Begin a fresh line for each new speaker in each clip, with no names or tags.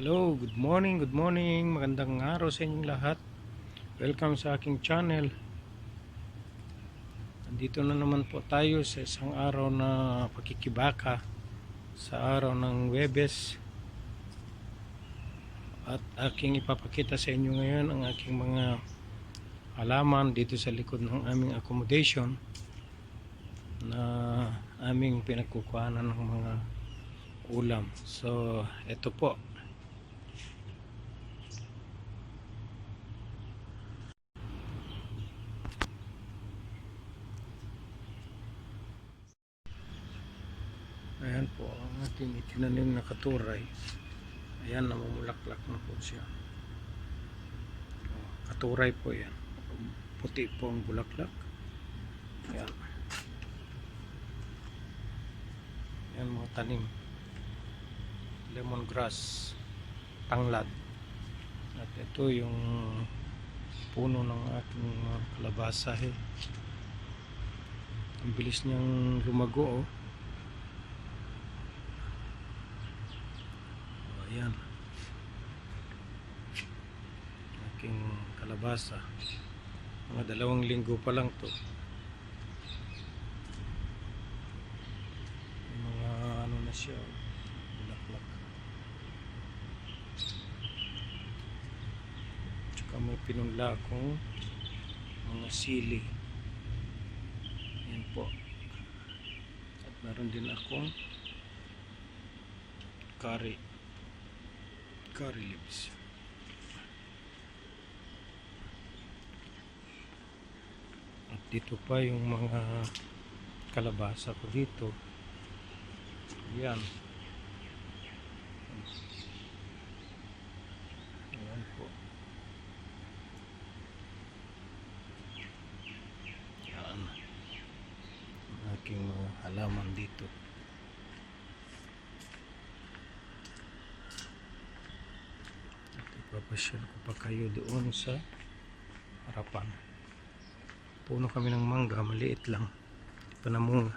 Hello, good morning, good morning. Magandang araw sa inyong lahat. Welcome sa aking channel. Nandito na naman po tayo sa isang araw na pakikibaka sa araw ng Webes. At aking ipapakita sa inyo ngayon ang aking mga halaman dito sa likod ng aming accommodation na aming pinagkukuhanan ng mga ulam. So, ito po. Ayan po ang ating itinanim na katuray. Ayan, namumulaklak na po siya. Oh, Katuray po yan. Puti po ang bulaklak. Ayan. Ayan mga tanim. Lemongrass. Tanglad. At ito yung puno ng ating kalabasa. Eh. Ang bilis niyang lumago oh. Ayan. Aking kalabasa. Mga dalawang linggo pa lang to. Mga ano na siya. Bulaklak. Tsaka may pinunla akong mga sili. Ayan po. At meron din akong curry leaves. At dito pa yung mga kalabasa ko dito. Yan. Ayan po. Yan. Ang aking mga halaman dito. Ipapasyal ko pa kayo doon sa harapan. Puno kami ng mangga, maliit lang. Di pa namunga.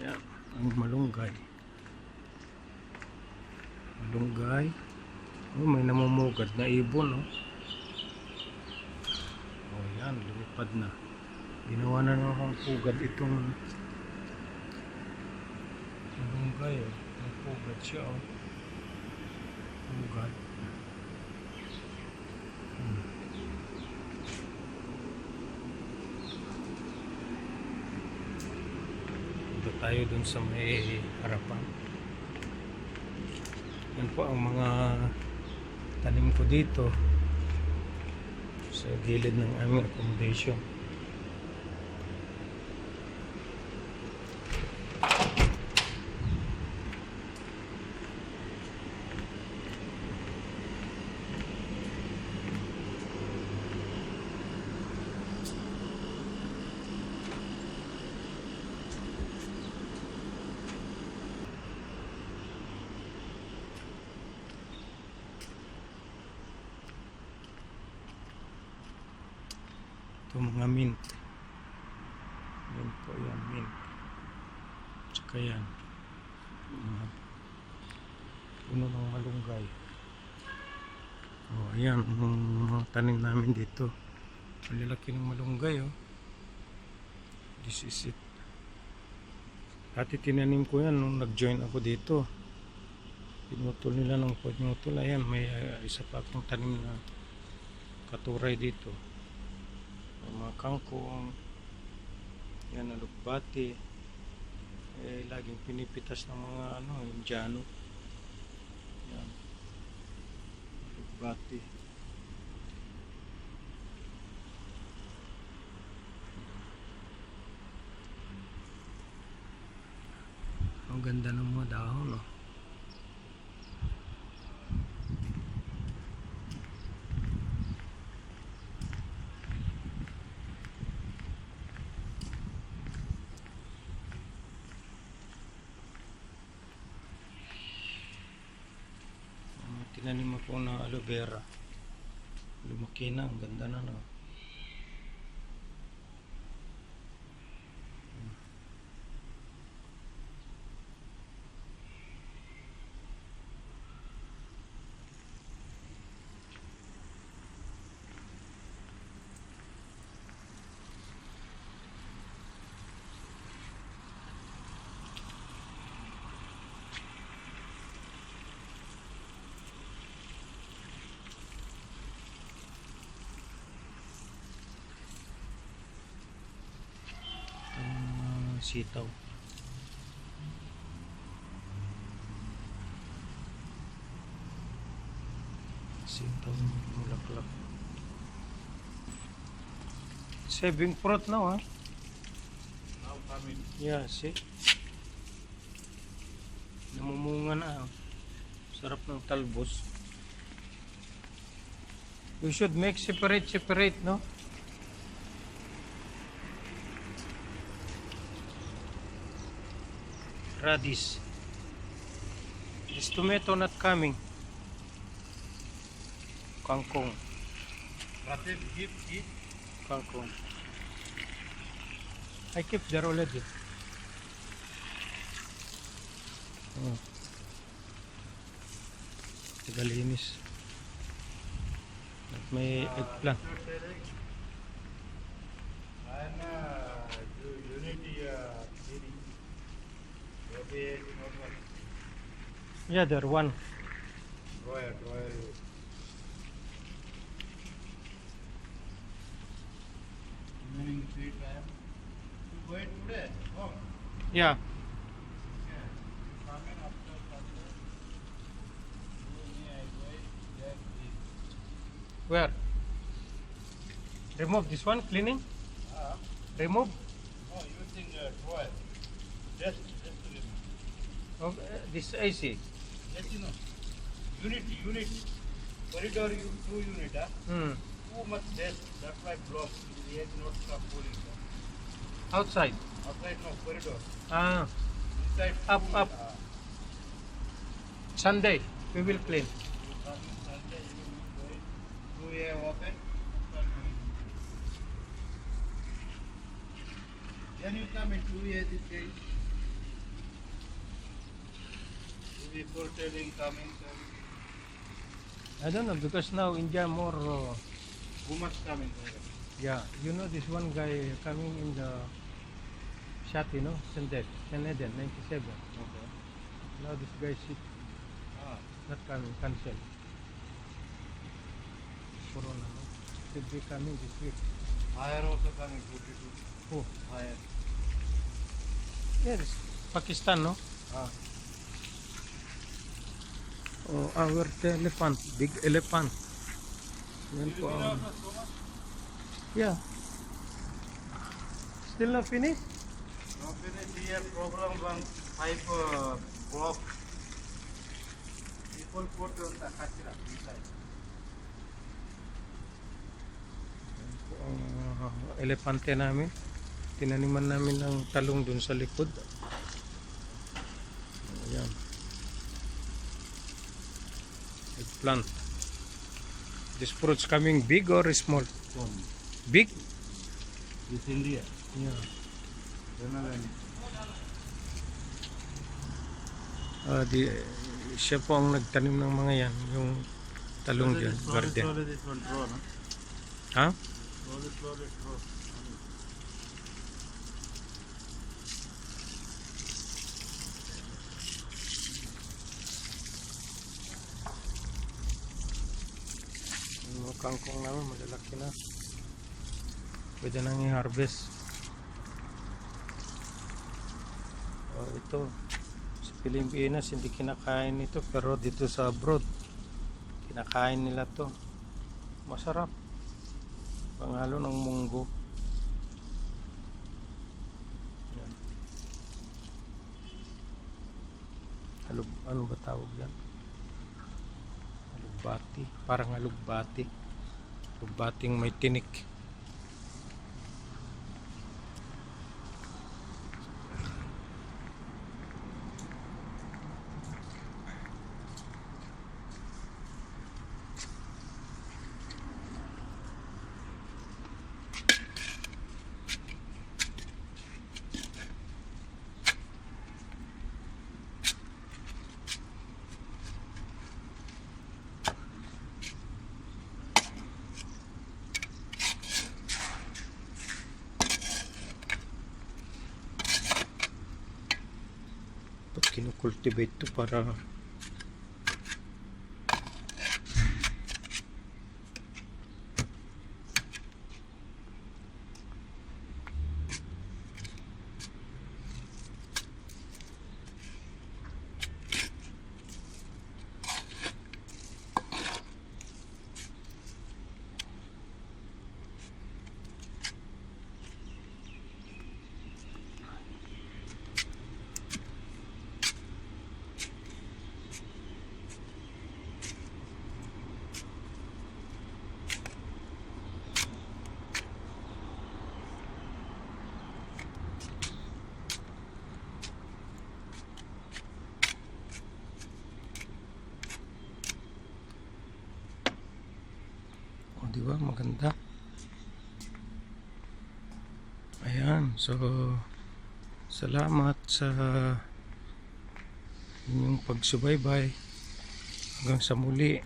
Ayan, ang malunggay. Malunggay. Oh, may namumugad na ibon, oh. Oh, yan, lumipad na. Ginawa na naman pugad itong malunggay, oh. May pugad siya, oh. Pugad. Hmm. Punta tayo dun sa may harapan. Yan po ang mga tanim ko dito sa gilid ng aming accommodation. Ito mga mint. Mint po yan, mint. Tsaka yan. Mga puno ng malunggay. Oh, ayan, mga tanim namin dito. Ang lalaki ng malunggay, oh. This is it. Dati tinanim ko yan nung nag-join ako dito. Pinutol nila ng pinutol. Ayan, may uh, isa pa akong tanim na katuray dito. May mga kangkong. Yan, alukbati. Eh, laging pinipitas ng mga ano, Indiano. Yan. Alukbati. Ang ganda ng mga dahon, no? Ang tinanim mo po ng aloe vera. Lumaki na, ang ganda na no. Sitaw. Sitaw, mulaklak. Saving fruit now, ha?
Now coming.
Yeah, see? Namumunga na. oh. Sarap ng talbos. We should make separate, separate, no? Radish. Is tomato not coming? Kangkong.
Pratik, keep, keep.
Kangkong. I keep there already. Oh. Tagalinis. At may eggplant.
And uh, you- unity uh, bed.
Yeah, there one.
Royal, royal. Remaining three. You today?
Yeah. Where? Remove this one, cleaning?
Uh -huh.
Remove?
No, using uh, drawer. Just
Oh, uh, this AC.
Yes, you know. Unit, unit. Corridor, you two unit, huh?
Hmm.
Too much dust. That's why block. The air not stop cooling.
Outside.
Outside no corridor.
Ah,
Inside.
Up,
two,
up.
Uh,
Sunday. We will clean.
Sunday, you will go in. Two air open. Then you come in two air this day.
I don't know because now India more. Uh,
Who much coming?
yeah, you know this one guy coming in the shot, you know, Sendet, Seneden, 97.
Okay.
Now this guy sick,
Ah.
not coming, cancel. Corona, no? Should be coming this week.
Higher also coming, 42.
Who?
Higher.
Yes, Pakistan, no?
Ah.
Oh, our elephant, big elephant. Yan po ang-
much?
Yeah. Still not finished?
No finish here program one five uh, block. People put on the kachra inside.
Yan po ang uh, elepante namin. Tinaniman namin ng talong dun sa likod. Ayan. Eggplant. This fruit's coming big or small? Big?
This India.
Yeah. Ah, di, siya po ang nagtanim ng mga yan. Yung talong dyan, garden.
slowly draw.
Yung kangkong namin malalaki na. Pwede nang i-harvest. Oh, ito. Sa Pilipinas hindi kinakain ito pero dito sa abroad kinakain nila to. Masarap. Pangalo ng munggo. Halug, ano ba tawag yan? Alugbati. Parang alugbati. Alugbating may tinik. Pag kinukultivate to para di ba? Maganda. Ayan, so salamat sa inyong pagsubaybay hanggang sa muli.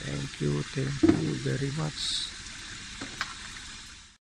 Thank you, thank you very much.